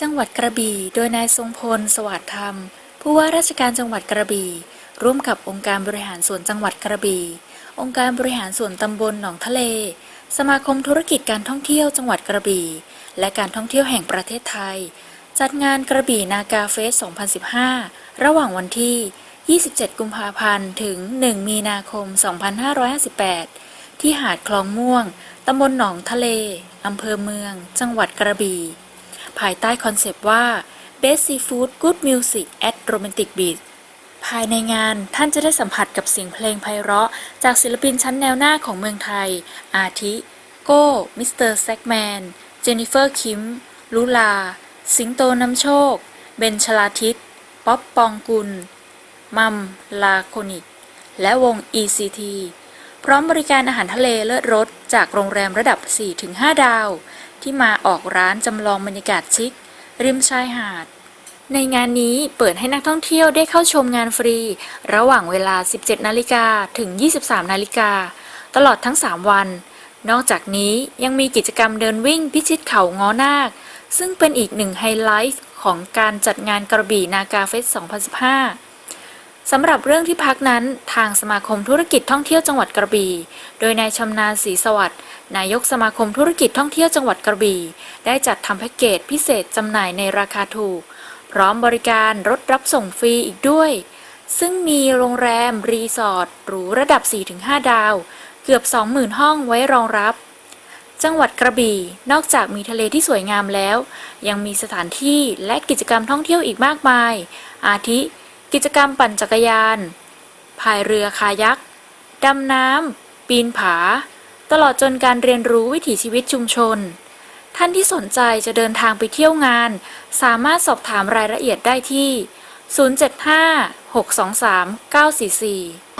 จังหวัดกระบี่ โดยนายทรงพล สวัสดิ์ธรรม ผู้ว่าราชการจังหวัดกระบี่ ร่วมกับองค์การบริหารส่วนจังหวัดกระบี่ องค์การบริหารส่วนตำบลหนองทะเล สมาคมธุรกิจการท่องเที่ยวจังหวัดกระบี่ และการท่องเที่ยวแห่งประเทศไทย จัดงานกระบี่นากาเฟส 2015 ระหว่างวันที่ 27 กุมภาพันธ์ ถึง 1 มีนาคม 2558 ที่หาดคลองม่วง ตำบลหนองทะเล อำเภอเมือง จังหวัดกระบี่ ภายใต้คอนเซปต์ว่า Best Seafood Good Music at Romantic Beach ภายในงานท่านจะได้สัมผัสกับเสียงเพลงไพเราะ จากศิลปินชั้นแนวหน้าของเมืองไทย อาทิ โก้ มิสเตอร์แซกแมน เจนิเฟอร์ คิม ลุลา สิงโตน้ำโชค เบนชลาทิต ป๊อปปองกุล มัม ลาโคนิก และวง ECT พร้อมบริการอาหารทะเลเลิศรสจากโรงแรมระดับ 4-5 ดาว ที่มาออกร้านจำลองบรรยากาศชิค ริมชายหาด ในงานนี้เปิดให้นักท่องเที่ยวได้เข้าชมงานฟรี ระหว่างเวลา 17 นาฬิกาถึง 23 นาฬิกา ตลอดทั้ง 3 วัน นอกจากนี้ยังมีกิจกรรมเดินวิ่งพิชิตเขาง้อนาค ซึ่งเป็นอีกหนึ่งไฮไลท์ของการจัดงานกระบี่นากาเฟส 2015 สำหรับเรื่องที่พักนั้น ทางสมาคมธุรกิจท่องเที่ยวจังหวัดกระบี่ โดยนายชำนาญศรีสวัสดิ์นายกสมาคมธุรกิจท่องเที่ยวจังหวัดกระบี่ ได้จัดทำแพ็กเกจพิเศษจำหน่ายในราคาถูก พร้อมบริการรถรับส่งฟรีอีกด้วย ซึ่งมีโรงแรม รีสอร์ทหรูระดับ 4-5 ดาว เกือบ 20,000 ห้องไว้รองรับ จังหวัดกระบี่ นอกจากมีทะเลที่สวยงามแล้ว ยังมีสถานที่และกิจกรรมท่องเที่ยวอีกมากมาย อาทิ กิจกรรมปั่นจักรยาน พายเรือคายัก ดำน้ำ ปีนผา ตลอดจนการเรียนรู้วิถีชีวิตชุมชน ท่านที่สนใจจะเดินทางไปเที่ยวงาน สามารถสอบถามรายละเอียดได้ที่ 075 623 944